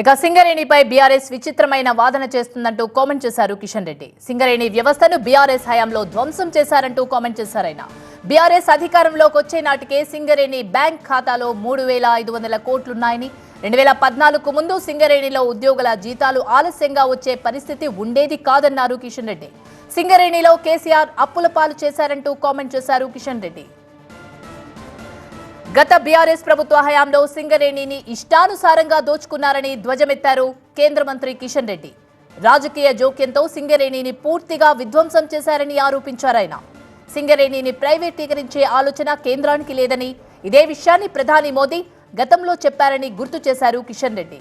ఇక సింగరేణిపై బీఆర్ఎస్ విచిత్రమైన వాదన చేస్తుందంటూ కామెంట్ చేశారు కిషన్ రెడ్డి. సింగరేణి వ్యవస్థను బీఆర్ఎస్ హయాంలో ధ్వంసం చేశారంటూ కామెంట్ చేశారు ఆయన. బీఆర్ఎస్ అధికారంలోకి వచ్చే నాటికే సింగరేణి బ్యాంక్ ఖాతాలో మూడు వేల ఐదు వందల కోట్లున్నాయని రెండు వేల పద్నాలుగు ముందు సింగరేణిలో ఉద్యోగుల జీతాలు ఆలస్యంగా వచ్చే పరిస్థితి ఉండేది కాదన్నారు కిషన్ రెడ్డి. సింగరేణిలో కేసీఆర్ అప్పుల పాలు చేశారంటూ కామెంట్ చేశారు కిషన్ రెడ్డి. గత బీఆర్ఎస్ ప్రభుత్వ హయాంలో సింగరేణిని ఇష్టానుసారంగా దోచుకున్నారని ధ్వజమెత్తారు కేంద్ర మంత్రి కిషన్ రెడ్డి. రాజకీయ జోక్యంతో సింగరేణిని పూర్తిగా విధ్వంసం చేశారని ఆరోపించారాయన సింగరేణిని ప్రైవేటీకరించే ఆలోచన కేంద్రానికి లేదని ఇదే విషయాన్ని ప్రధాని మోదీ గతంలో చెప్పారని గుర్తు చేశారు కిషన్ రెడ్డి.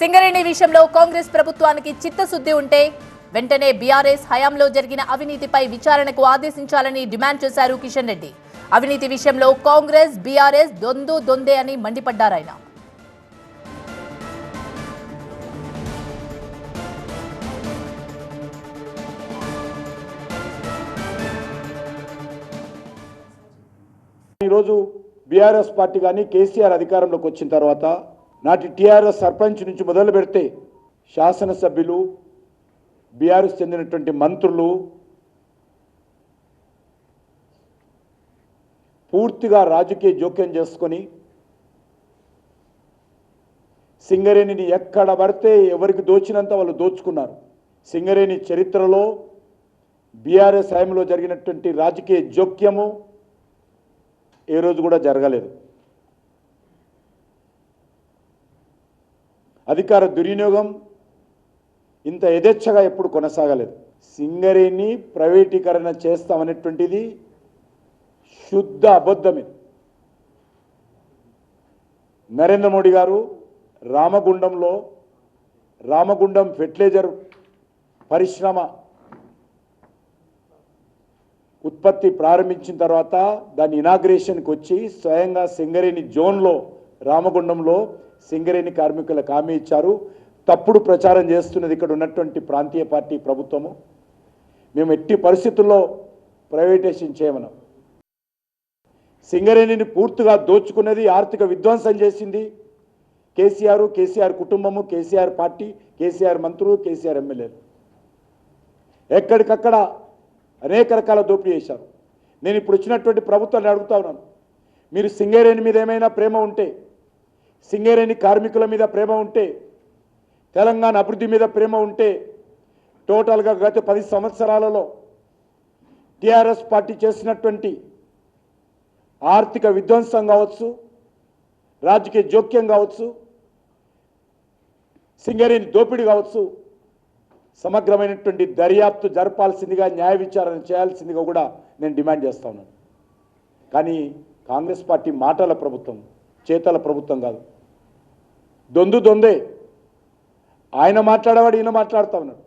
సింగరేణి విషయంలో కాంగ్రెస్ ప్రభుత్వానికి చిత్తశుద్ధి ఉంటే వెంటనే బీఆర్ఎస్ హయాంలో జరిగిన అవినీతిపై విచారణకు ఆదేశించాలని డిమాండ్ చేశారు కిషన్ రెడ్డి. అవినీతి విషయంలో కాంగ్రెస్ బీఆర్ఎస్ దొందు దొందే అని మండిపడ్డారాయన. ఈరోజు బీఆర్ఎస్ పార్టీ కానీ కేసీఆర్ అధికారంలోకి వచ్చిన తర్వాత నాటి టీఆర్ఎస్ సర్పంచ్ నుంచి మొదలు పెడితే శాసనసభ్యులు బీఆర్ఎస్ చెందినటువంటి మంత్రులు పూర్తిగా రాజకీయ జోక్యం చేసుకొని సింగరేణిని ఎక్కడ పడితే ఎవరికి దోచినంత వాళ్ళు దోచుకున్నారు. సింగరేణి చరిత్రలో బీఆర్ఎస్ హయాంలో జరిగినటువంటి రాజకీయ జోక్యము ఏ రోజు కూడా జరగలేదు. అధికార దుర్వినియోగం ఇంత యథేచ్ఛగా ఎప్పుడు కొనసాగలేదు. సింగరేణి ప్రైవేటీకరణ చేస్తామనేటువంటిది శుద్ధ అబద్ధమే. నరేంద్ర మోడీ గారు రామగుండంలో రామగుండం ఫెర్టిలైజర్ పరిశ్రమ ఉత్పత్తి ప్రారంభించిన తర్వాత దాని ఇనాగ్రేషన్కి వచ్చి స్వయంగా సింగరేణి జోన్లో రామగుండంలో సింగరేణి కార్మికులకు హామీ ఇచ్చారు. తప్పుడు ప్రచారం చేస్తున్నది ఇక్కడ ఉన్నటువంటి ప్రాంతీయ పార్టీ ప్రభుత్వము. మేము ఎట్టి పరిస్థితుల్లో ప్రైవేటైజేషన్ చేయమన్నాం సింగరేణిని పూర్తిగా దోచుకున్నది ఆర్థిక విధ్వంసం చేసింది. కేసీఆర్ కేసీఆర్ కుటుంబము కేసీఆర్ పార్టీ కేసీఆర్ మంత్రులు కేసీఆర్ ఎమ్మెల్యేలు. ఎక్కడికక్కడ అనేక రకాల దోపిడీ చేశారు. నేను ఇప్పుడు వచ్చినటువంటి ప్రభుత్వాన్ని అడుగుతా ఉన్నాను. మీరు సింగరేణి మీద ఏమైనా ప్రేమ ఉంటే సింగరేణి కార్మికుల మీద ప్రేమ ఉంటే తెలంగాణ అభివృద్ధి మీద ప్రేమ ఉంటే టోటల్గా గత పది సంవత్సరాలలో టీఆర్ఎస్ పార్టీ చేసినటువంటి ఆర్థిక విధ్వంసం కావచ్చు రాజకీయ జోక్యం కావచ్చు సింగరేణి దోపిడీ కావచ్చు సమగ్రమైనటువంటి దర్యాప్తు జరపాల్సిందిగా న్యాయ విచారణ చేయాల్సిందిగా కూడా నేను డిమాండ్ చేస్తా ఉన్నాను. కానీ కాంగ్రెస్ పార్టీ మాటల ప్రభుత్వం చేతల ప్రభుత్వం కాదు. దొందు దొందే ఆయన మాట్లాడేవాడు ఈయన మాట్లాడుతూ ఉన్నాడు.